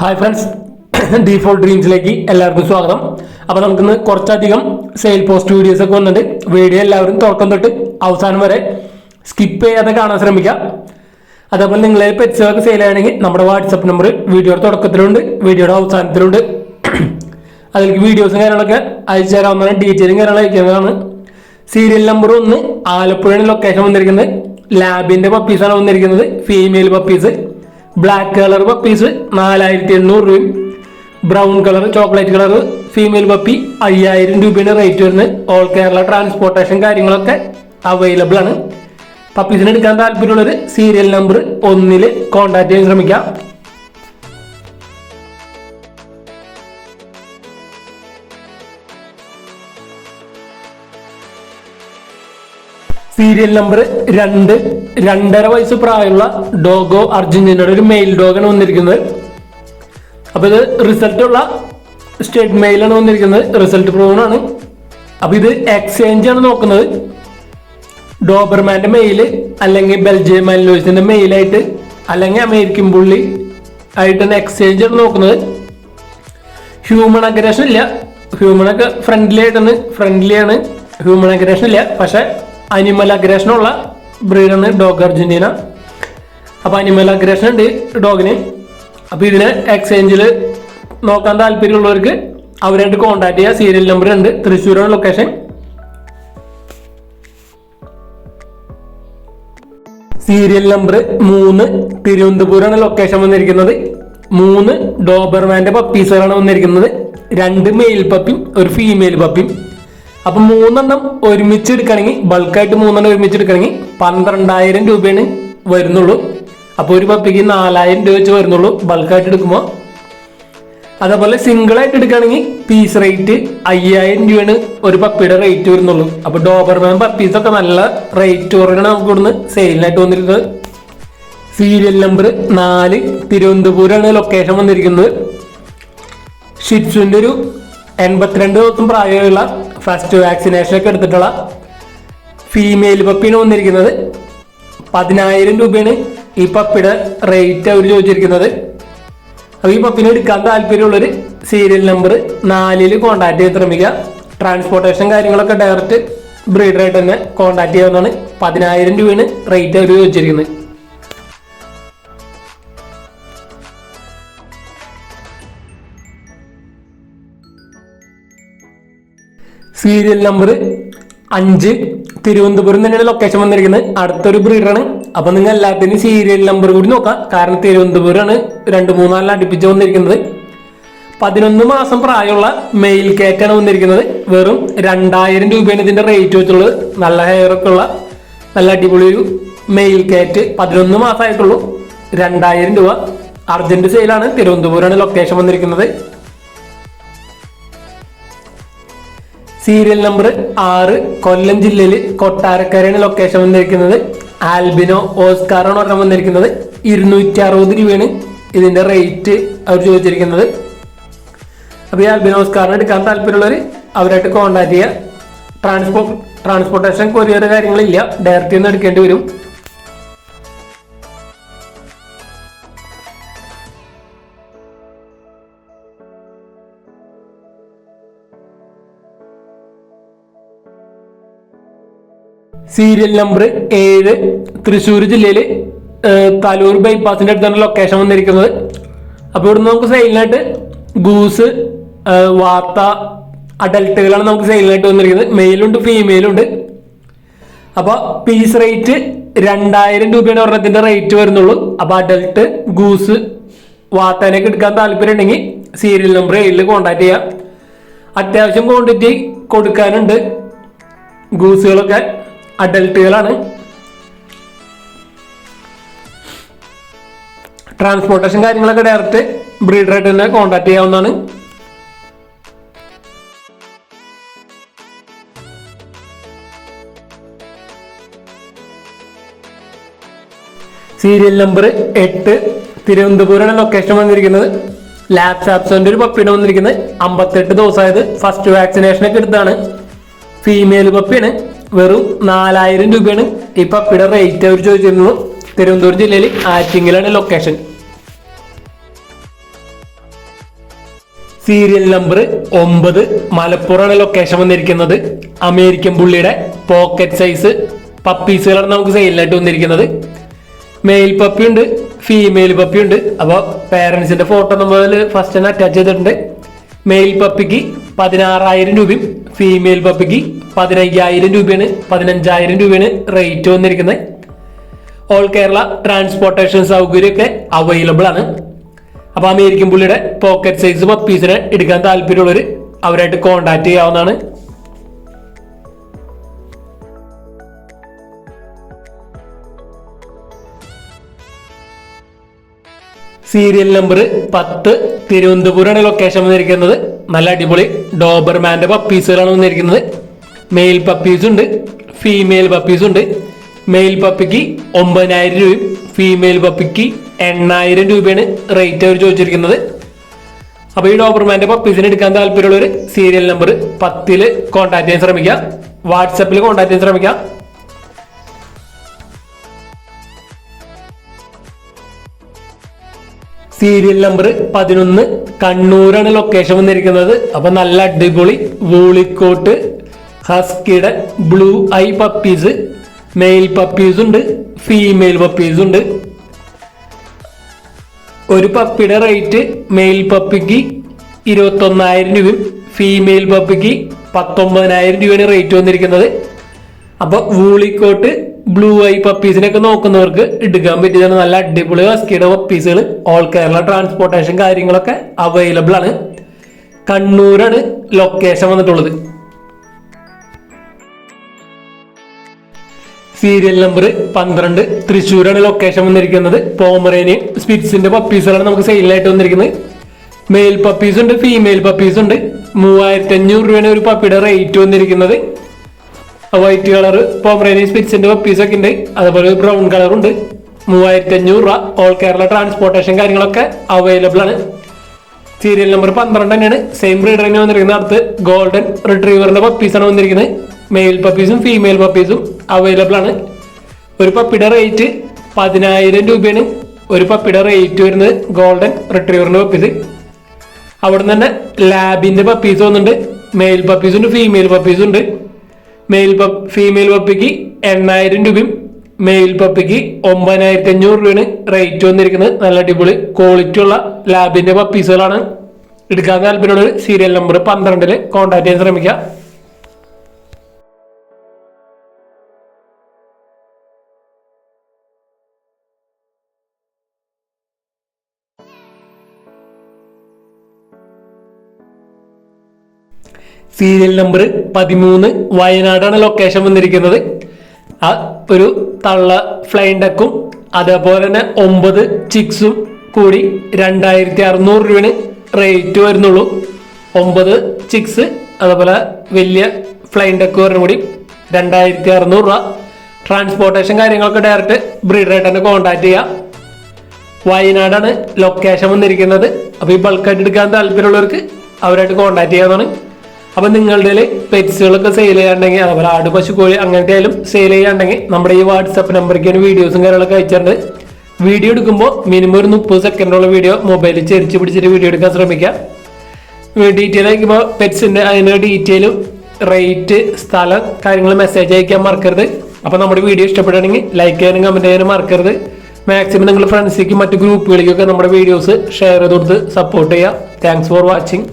Hi friends default ഡ്രീംസിലേക്ക് എല്ലാവർക്കും സ്വാഗതം. അപ്പൊ നമുക്കിന്ന് കുറച്ചധികം സെയിൽ പോസ്റ്റ് വീഡിയോസ് ഒക്കെ വന്നിട്ടുണ്ട്. വീഡിയോ എല്ലാവരും തുറക്കം തൊട്ട് അവസാനം വരെ സ്കിപ്പ് ചെയ്യാതെ കാണാൻ ശ്രമിക്കാം. അതേപോലെ നിങ്ങളെ പെറ്റ്സുകളൊക്കെ സെയിൽ ആണെങ്കിൽ നമ്മുടെ വാട്സപ്പ് നമ്പർ വീഡിയോയുടെ തുടക്കത്തിലുണ്ട് വീഡിയോയുടെ അവസാനത്തിലുണ്ട്. അതിലേക്ക് വീഡിയോസും കാര്യങ്ങളൊക്കെ അയച്ചു തരാവുന്നതാണ്. ഡീറ്റെയിലും കാര്യങ്ങളും അയക്കുന്നതാണ് സീരിയൽ നമ്പർ ഒന്ന് ആലപ്പുഴയാണ് ലൊക്കേഷൻ വന്നിരിക്കുന്നത്. ലാബിന്റെ പപ്പീസാണ് വന്നിരിക്കുന്നത്. Female puppies black colour puppies നാലായിരത്തി എണ്ണൂറ് രൂപയും. Brown colour chocolate colour female puppy അയ്യായിരം രൂപയാണ് റേറ്റ് വരുന്നത്. ഓൾ കേരള ട്രാൻസ്പോർട്ടേഷൻ കാര്യങ്ങളൊക്കെ അവൈലബിൾ ആണ്. പപ്പീസിന് എടുക്കാൻ താല്പര്യമുള്ളവർ സീരിയൽ നമ്പർ ഒന്നിൽ കോൺടാക്ട് ചെയ്യാൻ ശ്രമിക്കാം. സീരിയൽ നമ്പർ രണ്ട്. രണ്ടര വയസ്സ് പ്രായമുള്ള ഡോഗോ അർജന്റീനയുടെ ഒരു മെയിൽ ഡോഗാണ് വന്നിരിക്കുന്നത്. അപ്പൊ ഇത് റിസൾട്ട് ഉള്ള സ്റ്റേറ്റ് മെയിലാണ് വന്നിരിക്കുന്നത്. റിസൾട്ട് പ്രൂവൺ ആണ്. അപ്പൊ ഇത് എക്സ്ചേഞ്ച് ആണ് നോക്കുന്നത്. ഡോബർമാന്റെ മെയിൽ അല്ലെങ്കിൽ ബെൽജിയം മൈലോസിന്റെ മെയിലായിട്ട് അല്ലെങ്കിൽ അമേരിക്കൻ പുള്ളി ആയിട്ടാണ് എക്സ്ചേഞ്ച് ആണ് നോക്കുന്നത്. ഹ്യൂമൺ അഗ്രേഷൻ ഇല്ല. ഹ്യൂമൺ ഒക്കെ ഫ്രണ്ട്ലി ആയിട്ടാണ്. ഫ്രണ്ട്ലി ആണ്. ഹ്യൂമൺ അഗ്രേഷൻ ഇല്ല. പക്ഷെ അനിമൽ അഗ്രേഷൻ ഉള്ള ബ്രീഡാണ് ഡോഗ് അർജന്റീന. അപ്പൊ അനിമൽ അഗ്രേഷൻ ഉണ്ട് ഡോഗിന് അപ്പൊ ഇതിന് എക്സ്ചേഞ്ചിൽ നോക്കാൻ താല്പര്യമുള്ളവർക്ക് അവരായിട്ട് കോൺടാക്ട് ചെയ്യുക സീരിയൽ നമ്പർ ഉണ്ട്. തൃശ്ശൂരാണ് ലൊക്കേഷൻ സീരിയൽ നമ്പർ മൂന്ന് തിരുവനന്തപുരമാണ് ലൊക്കേഷൻ വന്നിരിക്കുന്നത്. മൂന്ന് ഡോബർമാന്റെ പപ്പീസുകളാണ് വന്നിരിക്കുന്നത്. രണ്ട് മെയിൽ പപ്പിയും ഒരു ഫീമെയിൽ പപ്പിയും അപ്പൊ മൂന്നെണ്ണം ഒരുമിച്ച് എടുക്കണമെങ്കിൽ ബൾക്കായിട്ട് മൂന്നെണ്ണം ഒരുമിച്ച് എടുക്കണമെങ്കിൽ പന്ത്രണ്ടായിരം രൂപയാണ് വരുന്നുള്ളൂ. അപ്പൊ ഒരു പപ്പിക്ക് നാലായിരം രൂപ വെച്ച് വരുന്നുള്ളൂ ബൾക്കായിട്ട് എടുക്കുമ്പോൾ അതേപോലെ സിംഗിൾ ആയിട്ട് എടുക്കുകയാണെങ്കിൽ പീസ് റേറ്റ് അയ്യായിരം രൂപയാണ് ഒരു പപ്പിയുടെ റേറ്റ് വരുന്നുള്ളൂ. അപ്പൊ ഡോബർമാൻ പപ്പീസ് ഒക്കെ നല്ല റേറ്റ് കുറവാണ് നമുക്ക് ഇവിടുന്ന് സെയിലിനായിട്ട് വന്നിരിക്കുന്നത് സീരിയൽ നമ്പർ നാല് തിരുവനന്തപുരമാണ് ലൊക്കേഷൻ വന്നിരിക്കുന്നത്. ഷിറ്റ്സുവിന്റെ ഒരു എൺപത്തിരണ്ട് ദിവസം പ്രായമുള്ള ഫസ്റ്റ് വാക്സിനേഷൻ ഒക്കെ എടുത്തിട്ടുള്ള ഫീമെയിൽ പപ്പിന് വന്നിരിക്കുന്നത് പതിനായിരം രൂപയാണ്. ഈ പപ്പിയുടെ റേറ്റ് അവർ ചോദിച്ചിരിക്കുന്നത്. അപ്പോൾ ഈ പപ്പിനെ എടുക്കാൻ താല്പര്യമുള്ളൊരു സീരിയൽ നമ്പർ നാലിൽ കോൺടാക്ട് ചെയ്ത് ശ്രമിക്കുക. ട്രാൻസ്പോർട്ടേഷൻ കാര്യങ്ങളൊക്കെ ഡയറക്റ്റ് ബ്രീഡറായിട്ട് തന്നെ കോൺടാക്ട് ചെയ്യാവുന്നതാണ്. പതിനായിരം രൂപയാണ് റേറ്റ് അവർ ചോദിച്ചിരിക്കുന്നത്. സീരിയൽ നമ്പർ അഞ്ച്. തിരുവനന്തപുരം തന്നെയാണ് ലൊക്കേഷൻ വന്നിരിക്കുന്നത്. അടുത്തൊരു ബ്രീഡാണ് അപ്പൊ നിങ്ങൾ എല്ലാത്തിനും സീരിയൽ നമ്പർ കൂടി നോക്കാം. കാരണം തിരുവനന്തപുരമാണ് രണ്ട് മൂന്നാലിൽ അടുപ്പിച്ച് വന്നിരിക്കുന്നത്. പതിനൊന്ന് മാസം പ്രായമുള്ള മെയിൽ കേറ്റാണ് വന്നിരിക്കുന്നത്. വെറും രണ്ടായിരം രൂപയാണ് ഇതിന്റെ റേറ്റ് വെച്ചുള്ളത് നല്ല ഹെയർ ഒക്കെ ഉള്ള നല്ല അടിപൊളി ഒരു മെയിൽ കേറ്റ് പതിനൊന്ന് മാസമായിട്ടുള്ളൂ രണ്ടായിരം രൂപ. അർജന്റ് സെയിലാണ് തിരുവനന്തപുരമാണ് ലൊക്കേഷൻ വന്നിരിക്കുന്നത്. സീരിയൽ നമ്പർ ആറ് കൊല്ലം ജില്ലയിൽ കൊട്ടാരക്കരയാണ് ലൊക്കേഷൻ വന്നിരിക്കുന്നത്. ആൽബിനോ ഓസ്കാറാണ് ഒരെണ്ണം വന്നിരിക്കുന്നത്. ഇരുന്നൂറ്റി അറുപത് രൂപയാണ് ഇതിന്റെ റേറ്റ് അവർ ചോദിച്ചിരിക്കുന്നത്. അപ്പോൾ ഈ ആൽബിനോ ഓസ്കാറിന് എടുക്കാൻ താല്പര്യമുള്ളവർ അവരായിട്ട് കോൺടാക്ട് ചെയ്യുക ട്രാൻസ്പോർട്ട് ട്രാൻസ്പോർട്ടേഷൻ കൊറിയർ കാര്യങ്ങളില്ല. ഡയറക്റ്റ് നിന്ന് എടുക്കേണ്ടി വരും. സീരിയൽ നമ്പർ ഏഴ് തൃശ്ശൂർ ജില്ലയിൽ തലൂർ ബൈപ്പാസിന്റെ അടുത്താണ് ലൊക്കേഷൻ വന്നിരിക്കുന്നത്. അപ്പോൾ ഇവിടുന്ന് നമുക്ക് സെയിലിനായിട്ട് ഗൂസ് വാർത്ത അഡൽട്ടുകളാണ് നമുക്ക് സെയിലിനായിട്ട് വന്നിരിക്കുന്നത്. മെയിലുണ്ട് ഫീമെയിലുണ്ട് അപ്പോൾ പീസ് റേറ്റ് രണ്ടായിരം രൂപയാണ് ഒരെണ്ണത്തിന്റെ റേറ്റ് വരുന്നുള്ളൂ. അപ്പോൾ അഡൽട്ട് ഗൂസ് വാർത്തേനൊക്കെ എടുക്കാൻ താല്പര്യം ഉണ്ടെങ്കിൽ സീരിയൽ നമ്പർ ഏഴിൽ കോൺടാക്ട് ചെയ്യാം. അത്യാവശ്യം ക്വാണ്ടിറ്റി കൊടുക്കാനുണ്ട് ഗൂസുകളൊക്കെ. അഡൽട്ടുകളാണ് ട്രാൻസ്പോർട്ടേഷൻ കാര്യങ്ങളൊക്കെ ഡയറക്റ്റ് ബ്രീഡറായിട്ട് തന്നെ കോൺടാക്ട് ചെയ്യാവുന്നതാണ്. സീരിയൽ നമ്പർ എട്ട് തിരുവനന്തപുരമാണ് ലൊക്കേഷൻ വന്നിരിക്കുന്നത്. ലാബ് ആപ്സോന്റെ ഒരു പപ്പിയാണ് വന്നിരിക്കുന്നത്. അമ്പത്തെട്ട് ദിവസമായത് ഫസ്റ്റ് വാക്സിനേഷൻ ഒക്കെ എടുത്താണ് ഫീമെയിൽ പപ്പിയാണ് വെറും നാലായിരം രൂപയാണ്. ഇപ്പൊ അപ്പിടെ റേറ്റ് അവർ ചോദിച്ചിരുന്നത് തിരുവനന്തപുരം ജില്ലയിൽ ആറ്റിങ്ങലാണ് ലൊക്കേഷൻ സീരിയൽ നമ്പർ ഒമ്പത് മലപ്പുറമാണ് ലൊക്കേഷൻ വന്നിരിക്കുന്നത്. അമേരിക്കൻ പുള്ളിയുടെ പോക്കറ്റ് സൈസ് പപ്പീസുകളാണ് നമുക്ക് സെയിലായിട്ട് വന്നിരിക്കുന്നത്. മെയിൽ പപ്പി ഉണ്ട് ഫീമെയിൽ പപ്പി ഉണ്ട്. അപ്പോൾ പേരൻസിന്റെ ഫോട്ടോ നമ്മൾ ഫസ്റ്റ് തന്നെ അറ്റാച്ച് ചെയ്തിട്ടുണ്ട്. മെയിൽ പപ്പിക്ക് പതിനാറായിരം രൂപയും ഫീമെയിൽ പപ്പിക്ക് പതിനയ്യായിരം രൂപയാണ് പതിനഞ്ചായിരം രൂപയാണ് റേറ്റ് വന്നിരിക്കുന്നത്. ഓൾ കേരള ട്രാൻസ്പോർട്ടേഷൻ സൗകര്യമൊക്കെ അവൈലബിൾ ആണ്. അപ്പൊ അമേരിക്കൻ പുള്ളിയുടെ പോക്കറ്റ് സൈസ് പപ്പീസിനെ എടുക്കാൻ താല്പര്യമുള്ളവർ അവരായിട്ട് കോണ്ടാക്ട് ചെയ്യാവുന്നതാണ്. സീരിയൽ നമ്പർ പത്ത് തിരുവനന്തപുരമാണ് ലൊക്കേഷൻ വന്നിരിക്കുന്നത്. നല്ല അടിപൊളി ഡോബർമാന്റെ പപ്പീസുകളാണ് വന്നിരിക്കുന്നത്. മെയിൽ പപ്പീസ് ഉണ്ട് ഫീമെയിൽ പപ്പീസ് ഉണ്ട്. മെയിൽ പപ്പിക്ക് ഒമ്പതിനായിരം രൂപയും ഫീമെയിൽ പപ്പിക്ക് എണ്ണായിരം രൂപയാണ് റേറ്റ് അവർ ചോദിച്ചിരിക്കുന്നത്. അപ്പൊ ഈ ഡോബർമാന്റെ പപ്പീസിന് എടുക്കാൻ താല്പര്യമുള്ളവർ സീരിയൽ നമ്പർ പത്തിൽ കോൺടാക്ട് ചെയ്യാൻ ശ്രമിക്കുക. വാട്സപ്പിൽ കോൺടാക്ട് ചെയ്യാൻ ശ്രമിക്കുക. സീരിയൽ നമ്പർ പതിനൊന്ന് കണ്ണൂരാണ് ലൊക്കേഷൻ വന്നിരിക്കുന്നത്. അപ്പൊ നല്ല അടിപൊളി woolly coat ഹസ്കിയുടെ blue eye puppies male puppies ഉണ്ട് ഫീമെയിൽ പപ്പീസ് ഉണ്ട്. ഒരു പപ്പിയുടെ റേറ്റ് മെയിൽ പപ്പിക്ക് ഇരുപത്തൊന്നായിരം രൂപയും ഫീമെയിൽ പപ്പിക്ക് പത്തൊമ്പതിനായിരം രൂപയാണ് റേറ്റ് വന്നിരിക്കുന്നത്. അപ്പൊ വൂളിക്കോട്ട് ബ്ലൂ ഐ പപ്പീസിനൊക്കെ നോക്കുന്നവർക്ക് എടുക്കാൻ പറ്റിയതാണ് നല്ല അടിപൊളി ഹസ്കിയുടെ പപ്പീസുകൾ ഓൾ കേരള ട്രാൻസ്പോർട്ടേഷൻ കാര്യങ്ങളൊക്കെ അവൈലബിൾ ആണ്. കണ്ണൂരാണ് ലൊക്കേഷൻ വന്നിട്ടുള്ളത്. സീരിയൽ നമ്പർ പന്ത്രണ്ട്. തൃശ്ശൂരാണ് ലൊക്കേഷൻ വന്നിരിക്കുന്നത്. പോമറേനിയൻ സ്പിറ്റ്സിന്റെ പപ്പീസുകളാണ് നമുക്ക് സെയിലായിട്ട് വന്നിരിക്കുന്നത്. മെയിൽ പപ്പീസ് ഉണ്ട് ഫീമെയിൽ പപ്പീസ് ഉണ്ട്. മൂവായിരത്തി അഞ്ഞൂറ് രൂപയാണ് ഒരു പപ്പിയുടെ റേറ്റ് വന്നിരിക്കുന്നത്. വൈറ്റ് കളർ പോമറേനിയൻ സ്പിറ്റ്സിന്റെ പപ്പീസ് ഒക്കെ ഉണ്ട്. അതുപോലെ ബ്രൗൺ കളർ ഉണ്ട്. മൂവായിരത്തി അഞ്ഞൂറ് രൂപ ഓൾ കേരള ട്രാൻസ്പോർട്ടേഷൻ കാര്യങ്ങളൊക്കെ അവൈലബിൾ ആണ്. സീരിയൽ നമ്പർ പന്ത്രണ്ട് തന്നെയാണ്. സെയിം ബ്രീഡർ തന്നെ വന്നിരിക്കുന്നത്. അടുത്ത് ഗോൾഡൻ റിട്രീവറിന്റെ പപ്പീസാണ് വന്നിരിക്കുന്നത്. മെയിൽ പപ്പീസും ഫീമെയിൽ പപ്പീസും അവൈലബിൾ ആണ്. ഒരു പപ്പിയുടെ റേറ്റ് പതിനായിരം രൂപയാണ്. ഒരു പപ്പിയുടെ റേറ്റ് വരുന്നത് ഗോൾഡൻ റിട്രീവറിന്റെ പപ്പീസ് അവിടെ നിന്ന് തന്നെ ലാബിന്റെ പപ്പീസ് വന്നിട്ടുണ്ട്. മെയിൽ പപ്പീസും ഉണ്ട് ഫീമെയിൽ പപ്പീസും ഉണ്ട്. മെയിൽ പപ്പ് ഫീമെയിൽ പപ്പിക്ക് എണ്ണായിരം രൂപയും മെയിൽ പപ്പിക്ക് ഒമ്പതിനായിരത്തി അഞ്ഞൂറ് രൂപയാണ് റേറ്റ് വന്നിരിക്കുന്നത്. നല്ല അടിപൊളി ക്വാളിറ്റി ഉള്ള ലാബിന്റെ പപ്പീസുകളാണ് എടുക്കാൻ താല്പര്യമുള്ള സീരിയൽ നമ്പർ പന്ത്രണ്ടിൽ കോൺടാക്ട് ചെയ്യാൻ ശ്രമിക്കുക. സീരിയൽ നമ്പർ പതിമൂന്ന് വയനാടാണ് ലൊക്കേഷൻ വന്നിരിക്കുന്നത്. ആ ഒരു തള്ള ഫ്ലൈൻ ഡക്കും അതേപോലെ തന്നെ ഒമ്പത് ചിക്സും കൂടി രണ്ടായിരത്തി അറുന്നൂറ് രൂപയാണ് റേറ്റ് വരുന്നുള്ളൂ. ഒമ്പത് ചിക്സ് അതേപോലെ വലിയ ഫ്ലൈൻ ഡക്ക് വരണം കൂടി രണ്ടായിരത്തി അറുന്നൂറ് രൂപ. ട്രാൻസ്പോർട്ടേഷൻ കാര്യങ്ങളൊക്കെ ഡയറക്റ്റ് ബ്രീഡറായിട്ട് തന്നെ കോൺടാക്ട് ചെയ്യാം. വയനാടാണ് ലൊക്കേഷൻ വന്നിരിക്കുന്നത്. അപ്പോൾ ഈ ബൾക്കായിട്ട് എടുക്കാൻ താല്പര്യമുള്ളവർക്ക് അവരായിട്ട് കോൺടാക്ട് ചെയ്യാവുന്നതാണ്. അപ്പൊ നിങ്ങളുടെ പെറ്റ്സുകളൊക്കെ സെയിൽ ചെയ്യാണ്ടെങ്കിൽ അതുപോലെ ആട് പശു കോഴി അങ്ങനത്തെ ആയാലും സെയിൽ ചെയ്യാണ്ടെങ്കിൽ നമ്മുടെ ഈ വാട്സപ്പ് നമ്പറിലേക്ക് വീഡിയോസും കാര്യങ്ങളൊക്കെ അയച്ചിട്ടുണ്ട്. വീഡിയോ എടുക്കുമ്പോൾ മിനിമം ഒരു മുപ്പത് സെക്കൻഡുള്ള വീഡിയോ മൊബൈലിൽ ചെരിച്ച് പിടിച്ചിട്ട് വീഡിയോ എടുക്കാൻ ശ്രമിക്കാം ഡീറ്റെയിൽ അയക്കുമ്പോൾ പെറ്റ്സിന്റെ അതിന്റെ ഡീറ്റെയിലും റേറ്റ് സ്ഥലം കാര്യങ്ങൾ മെസ്സേജ് അയക്കാൻ മറക്കരുത്. അപ്പോൾ നമ്മുടെ വീഡിയോ ഇഷ്ടപ്പെടുകയാണെങ്കിൽ ലൈക്ക് ചെയ്യാനും കമന്റ് ചെയ്യാനും മറക്കരുത്. മാക്സിമം നിങ്ങൾ ഫ്രണ്ട്സിലേക്കും മറ്റു ഗ്രൂപ്പുകളിലേക്കൊക്കെ നമ്മുടെ വീഡിയോസ് ഷെയർ ചെയ്ത് കൊടുത്ത് സപ്പോർട്ട് ചെയ്യുക. Thanks for watching